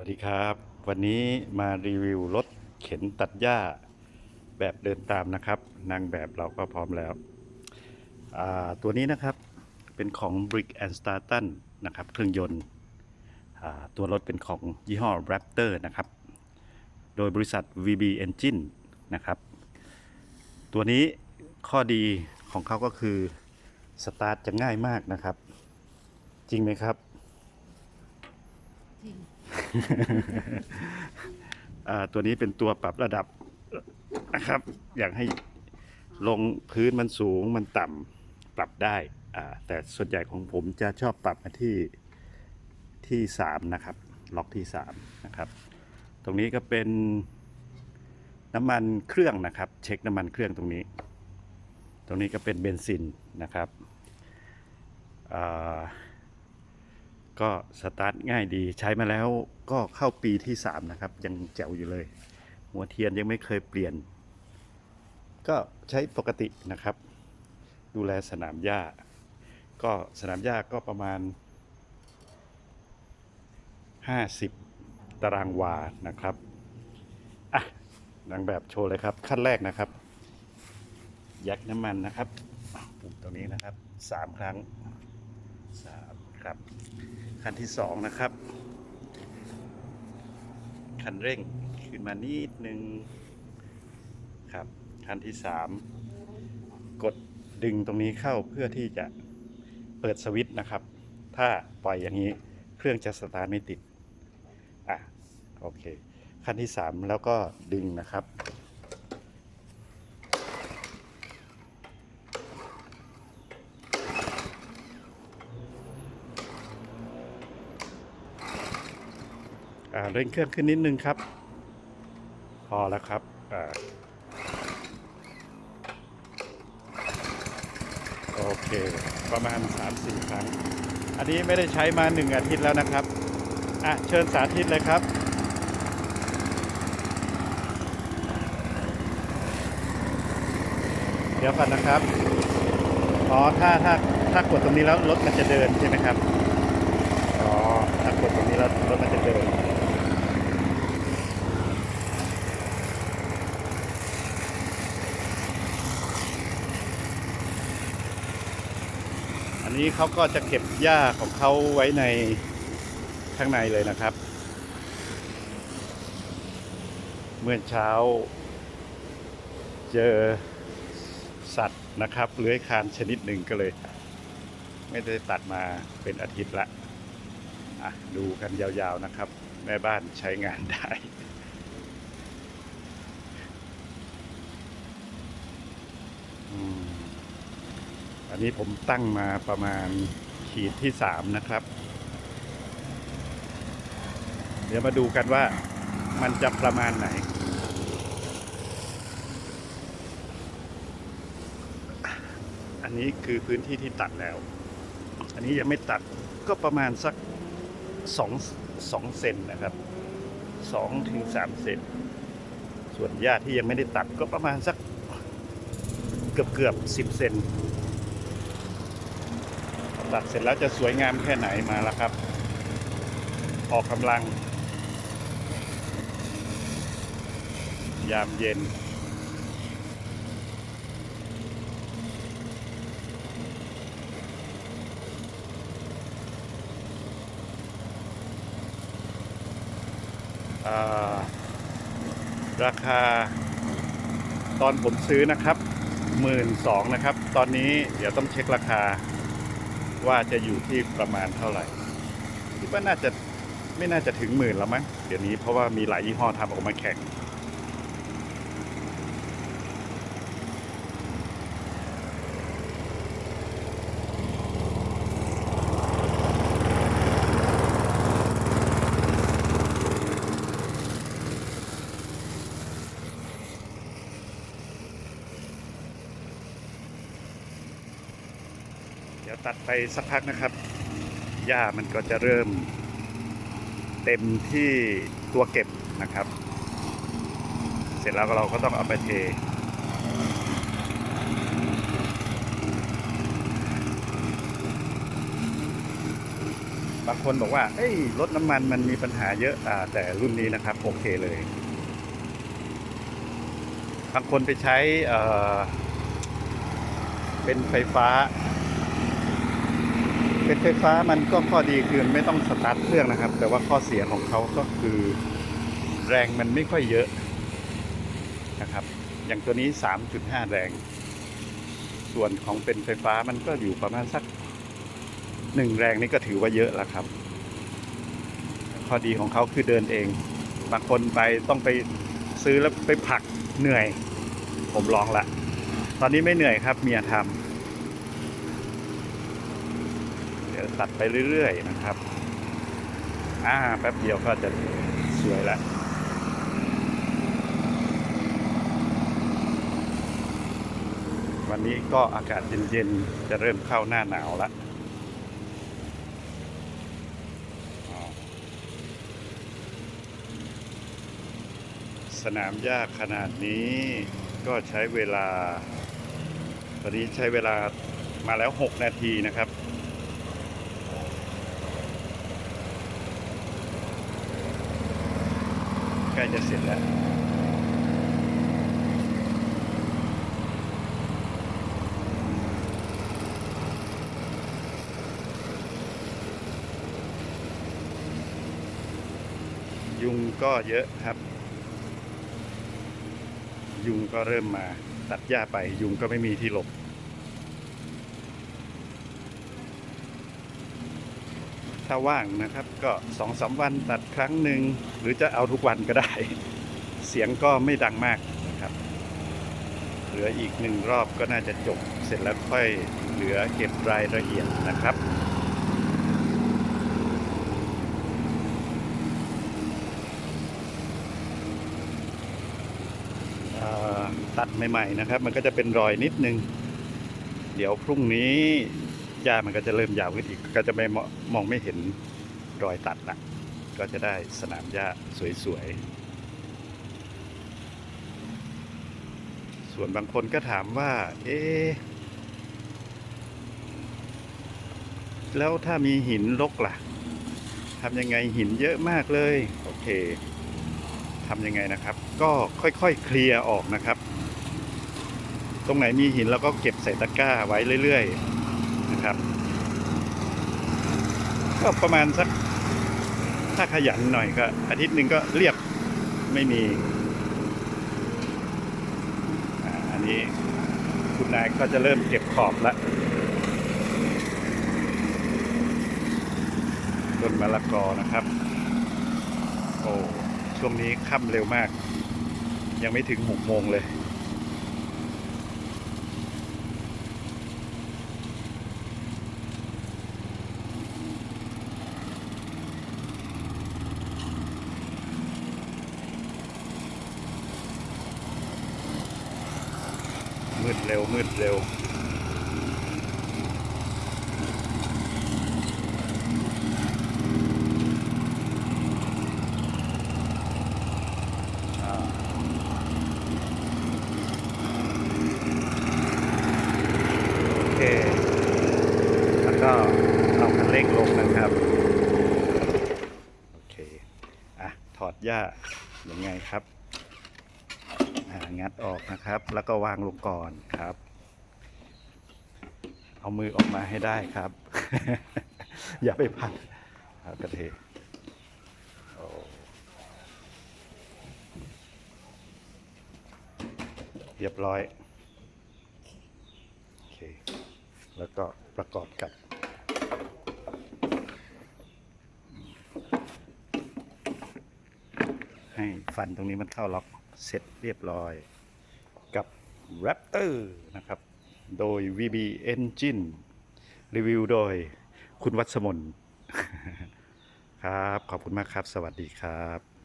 วัสดีครับ วันนี้มารีวิวรถเข็นตัดหญ้าแบบเดินตามนะครับ นางแบบเราก็พร้อมแล้ว ตัวนี้นะครับเป็นของ Brick and Starton นะครับเครื่องยนต์ตัวรถเป็นของยี่ห้อ Raptor นะครับ โดยบริษัท VB Engine นะครับ ตัวนี้ข้อดีของเขาก็คือ สตาร์ทจะง่ายมากนะครับ จริงไหมครับ ตัวนี้เป็นตัวปรับระดับนะครับ อยากให้ลงพื้นมันสูงมันต่ำปรับได้ แต่ส่วนใหญ่ของผมจะชอบปรับมาที่ที่สามนะครับ ล็อกที่สามนะครับ ตรงนี้ก็เป็นน้ำมันเครื่องนะครับ เช็คน้ำมันเครื่องตรงนี้ ตรงนี้ก็เป็นเบนซินนะครับ ก็สตาร์ทง่ายดีใช้มาแล้วก็เข้าปีที่ 3 นะครับ ยังแจ๋วอยู่เลย หัวเทียนยังไม่เคยเปลี่ยน ก็ใช้ปกตินะครับ ดูแลสนามหญ้า ก็สนามหญ้าก็ประมาณ 50 ตารางวานะครับอะนางแบบโชว์เลยครับ ขั้นแรกนะครับ ยักน้ำมันนะครับปุ่มตรงนี้นะครับ 3 ครั้ง3ครับ คันที่สองนะครับ คันเร่งขึ้นมานิดนึงครับ คันที่สามกดดึงตรงนี้เข้าเพื่อที่จะเปิดสวิตช์นะครับ ถ้าปล่อยอย่างนี้เครื่องจะสตาร์ทไม่ติด อะ โอเคคันที่สามแล้วก็ดึงนะครับ เร่งเครื่องขึ้นนิดนึงครับ พอแล้วครับอโอเค ประมาณ 3-4 ครั้ง อันนี้ไม่ได้ใช้มา 1 อาทิตย์แล้วนะครับ อะ เชิญสาธิตเลยครับเดี๋ยวก่อนนะครับ อ๋อ ถ้า ถ้า ถ้ากดตรงนี้แล้วรถมันจะเดินใช่ไหมครับ อ๋อ ถ้ากดตรงนี้แล้วรถมันจะเดิน นนี้เขาก็จะเก็บหญ้าของเขาไว้ในข้างในเลยนะครับ เมื่อเช้า เจอสัตว์นะครับเลื้อยคลานชนิดหนึ่งก็เลย ไม่ได้ตัดมาเป็นอาทิตย์ละอะดูกันยาวๆนะครับ แม่บ้านใช้งานได้อืม อันนี้ผมตั้งมาประมาณขีดที่สามนะครับ เดี๋ยวมาดูกันว่ามันจะประมาณไหน อันนี้คือพื้นที่ที่ตัดแล้ว อันนี้ยังไม่ตัดก็ประมาณสักสองสองเซนนะครับสองถึงสามเซนส่วนหญ้าที่ยังไม่ได้ตัดก็ประมาณสักเกือบเกือบสิบเซน ตัดเสร็จแล้วจะสวยงามแค่ไหนมาแล้วครับ ออกกำลัง ยามเย็นาราคาตอนผมซื้อนะครับหมื่นสองนะครับ ตอนนี้เดี๋ยวต้องเช็คราคา ว่าจะอยู่ที่ประมาณเท่าไหร่คิดว่าน่าจะไม่น่าจะถึงหมื่นแล้วมั้งเดี๋ยวนี้เพราะว่ามีหลายยี่ห้อทำออกมาแข่ง ตัดไปสักพักนะครับ หญ้ามันก็จะเริ่ม เต็มที่ตัวเก็บนะครับ เสร็จแล้วเราก็ต้องเอาไปเทบางคนบอกว่า เอ้ย รถน้ำมันมันมีปัญหาเยอะอ่าแต่รุ่นนี้นะครับ โอเคเลย บางคนไปใช้เเป็นไฟฟ้า เป็นไฟฟ้ามันก็ข้อดีคือไม่ต้องสตาร์ทเครื่องนะครับ แต่ว่าข้อเสียของเขาก็คือแรงมันไม่ค่อยเยอะนะครับ อย่างตัวนี้ 3.5 แรง ส่วนของเป็นไฟฟ้ามันก็อยู่ประมาณสักหนึ่งแรงนี่ก็ถือว่าเยอะแล้วครับ ข้อดีของเขาคือเดินเอง บางคนไปต้องไปซื้อแล้วไปผลักเหนื่อย ผมลองละ ตอนนี้ไม่เหนื่อยครับเมียทำเดี๋ยวตัดไปเรื่อยๆนะครับ อ่าแป๊บเดียวก็จะสวยล้ววันนี้ก็อากาศเย็นๆ จะเริ่มเข้าหน้าหนาวล้วอ๋อสนามหญ้าขนาดนี้ก็ใช้เวลา ตอนนี้ใช้เวลามาแล้ว 6 นาทีนะครับ ใกล้จะเสร็จแล้วยุงก็เยอะครับ ยุงก็เริ่มมาตัดหญ้าไป ยุงก็ไม่มีที่หลบ ถ้าว่างนะครับ ก็สองสามวันตัดครั้งหนึ่งหรือจะเอาทุกวันก็ได้ เสียงก็ไม่ดังมากนะครับ เหลืออีกหนึ่งรอบก็น่าจะจบเสร็จแล้วค่อยเหลือเก็บรายละเอียดนะครับตัดใหม่ ๆ นะครับ มันก็จะเป็นรอยนิดนึง เดี๋ยวพรุ่งนี้ หญ้ามันก็จะเริ่มยาวขึ้นอีก ก็จะไม่มองไม่เห็นรอยตัดละก็จะได้สนามหญ้าสวยๆ ส่วนบางคนก็ถามว่า เอ๊แล้วถ้ามีหินรกล่ะทำยังไงหินเยอะมากเลย โอเคทำยังไงนะครับ ก็ค่อยๆเคลียร์ออกนะครับ ตรงไหนมีหินเราก็เก็บใส่ตะกร้าไว้เรื่อย ๆ นะครับ ก็ประมาณสักถ้าขยันหน่อยก็อาทิตย์หนึ่งก็เรียบไม่มีอันนี้คุณนายก็จะเริ่มเก็บขอบแล้วต้นมะละกอนะครับ โอ้ช่วงนี้ค่ำเร็วมาก ยังไม่ถึงหกโมงเลย มืดเร็ว มืดเร็ว โอเค แล้วก็เอาคันเร่งลงนะครับ โอเค อะ ถอดหญ้ายังไงครับ งัดออกนะครับ แล้วก็วางลงก่อนครับ เอามือออกมาให้ได้ครับ อย่าไปพันกระเทโอ้เรียบร้อยโอเคแล้วก็ประกอบกับให้ฟันตรงนี้มันเข้าล็อก เสร็จเรียบร้อยกับ Raptor นะครับ โดย VB Engine รีวิวโดยคุณวัชมนครับ ขอบคุณมากครับ สวัสดีครับ